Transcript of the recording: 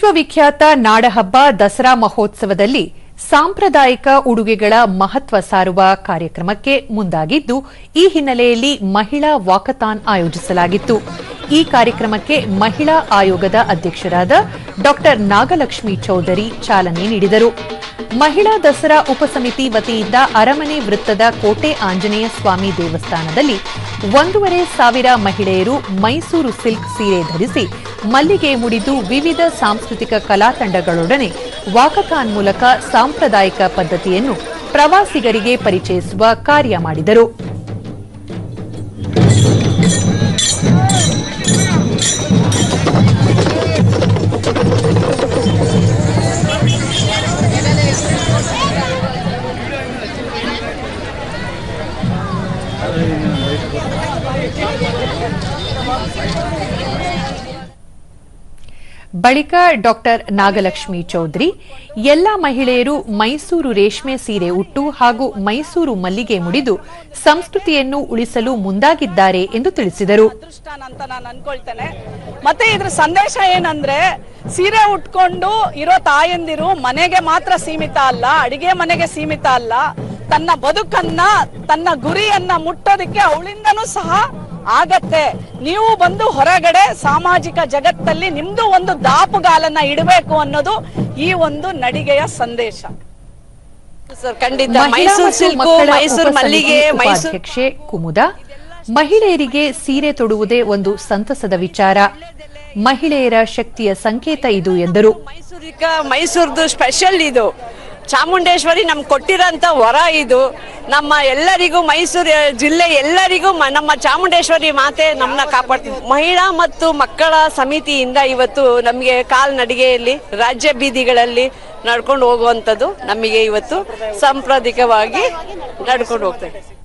ವಿಶ್ವವಿಖ್ಯಾತ ನಾಡಹಬ್ಬ ದಸರಾ ಮಹೋತ್ಸವದಲ್ಲಿ ಸಾಂಪ್ರದಾಯಿಕ ಉಡುಗೆಗಳ ಮಹತ್ವ ಸಾರುವ ಕಾರ್ಯಕ್ರಮಕ್ಕೆ ಮುಂದಾಗಿದ್ದು, ಈ ಹಿನ್ನೆಲೆಯಲ್ಲಿ ಮಹಿಳಾ ವಾಕಥಾನ್ ಆಯೋಜಿಸಲಾಗಿತ್ತು. ಈ ಕಾರ್ಯಕ್ರಮಕ್ಕೆ ಮಹಿಳಾ ಆಯೋಗದ ಅಧ್ಯಕ್ಷರಾದ ಡಾ. ನಾಗಲಕ್ಷ್ಮಿ ಚೌಧರಿ ಚಾಲನೆ ನೀಡಿದರು. ಮಹಿಳಾ ದಸರಾ ಉಪಸಮಿತಿ ವತಿಯಿಂದ ಅರಮನೆ ವೃತ್ತದ ಕೋಟೆ ಆಂಜನೇಯ ಸ್ವಾಮಿ ದೇವಸ್ಥಾನದಲ್ಲಿ ಒಂದೂವರೆ ಸಾವಿರ ಮಹಿಳೆಯರು ಮೈಸೂರು ಸಿಲ್ಕ್ ಸೀರೆ ಧರಿಸಿ ಮಲ್ಲಿಗೆ ಮುಡಿದು ವಿವಿಧ ಸಾಂಸ್ಕೃತಿಕ ಕಲಾ ತಂಡಗಳೊಡನೆ ವಾಕಥಾನ್ ಮೂಲಕ ಸಾಂಪ್ರದಾಯಿಕ ಪದ್ಧತಿಯನ್ನು ಪ್ರವಾಸಿಗರಿಗೆ ಪರಿಚಯಿಸುವ ಕಾರ್ಯ ಮಾಡಿದರು. ಬಳಿಕ ಡಾಕ್ಟರ್ ನಾಗಲಕ್ಷ್ಮಿ ಚೌಧರಿ, ಎಲ್ಲ ಮಹಿಳೆಯರು ಮೈಸೂರು ರೇಷ್ಮೆ ಸೀರೆ ಉಟ್ಟು ಹಾಗೂ ಮೈಸೂರು ಮಲ್ಲಿಗೆ ಮುಡಿದು ಸಂಸ್ಕೃತಿಯನ್ನು ಉಳಿಸಲು ಮುಂದಾಗಿದ್ದಾರೆ ಎಂದು ತಿಳಿಸಿದರು. ಮತ್ತೆ ಇದ್ರ ಸಂದೇಶ ಏನಂದ್ರೆ, ಸೀರೆ ಉಟ್ಕೊಂಡು ಇರೋ ತಾಯಂದಿರು ಮನೆಗೆ ಮಾತ್ರ ಸೀಮಿತ ಅಲ್ಲ, ಅಡಿಗೆ ಮನೆಗೆ ಸೀಮಿತ ಅಲ್ಲ ತನ್ನ ಬದುಕನ್ನ ತನ್ನ ಗುರಿಯನ್ನ ಮುಟ್ಟೋದಕ್ಕೆ ಅವಳಿಂದನೂ ಸಹ ಆಗತ್ತೆ. ನೀವು ಬಂದು ಹೊರಗಡೆ ಸಾಮಾಜಿಕ ಜಗತ್ತಲ್ಲಿ ನಿಮ್ದು ಒಂದು ದಾಪುಗಾಲನ್ನ ಇಡಬೇಕು ಅನ್ನೋದು ಈ ಒಂದು ನಡಿಗೆಯ ಸಂದೇಶ. ಸರ್ ಖಂಡಿತ. ಮೈಸೂರು ಸಿಲ್ಕು ಮೈಸೂರು ಮಲ್ಲಿಗೆ ಮೈಸೂರು ಕುಮುದ. ಮಹಿಳೆಯರಿಗೆ ಸೀರೆ ತೊಡುವುದೇ ಒಂದು ಸಂತಸದ ವಿಚಾರ. ಮಹಿಳೆಯರ ಶಕ್ತಿಯ ಸಂಕೇತ ಇದು ಎಂದರು. ಮೈಸೂರಿಕ ಮೈಸೂರ್ದು ಸ್ಪೆಷಲ್ ಇದು. ಚಾಮುಂಡೇಶ್ವರಿ ನಮ್ಗೆ ಕೊಟ್ಟಿರೋಂಥ ವರ ಇದು. ನಮ್ಮ ಎಲ್ಲರಿಗೂ ಮೈಸೂರು ಜಿಲ್ಲೆ ಎಲ್ಲರಿಗೂ ನಮ್ಮ ಚಾಮುಂಡೇಶ್ವರಿ ಮಾತೆ ನಮ್ಮನ್ನ ಕಾಪಾಡ್ತೀವಿ ಮಹಿಳಾ ಮತ್ತು ಮಕ್ಕಳ ಸಮಿತಿಯಿಂದ ಇವತ್ತು ನಮಗೆ ಕಾಲ್ನಡಿಗೆಯಲ್ಲಿ, ರಾಜ್ಯ ಬೀದಿಗಳಲ್ಲಿ ನಡ್ಕೊಂಡು ಹೋಗುವಂಥದ್ದು ನಮಗೆ ಇವತ್ತು ಸಾಂಪ್ರದಾಯಿಕವಾಗಿ ನಡ್ಕೊಂಡು ಹೋಗ್ತೇವೆ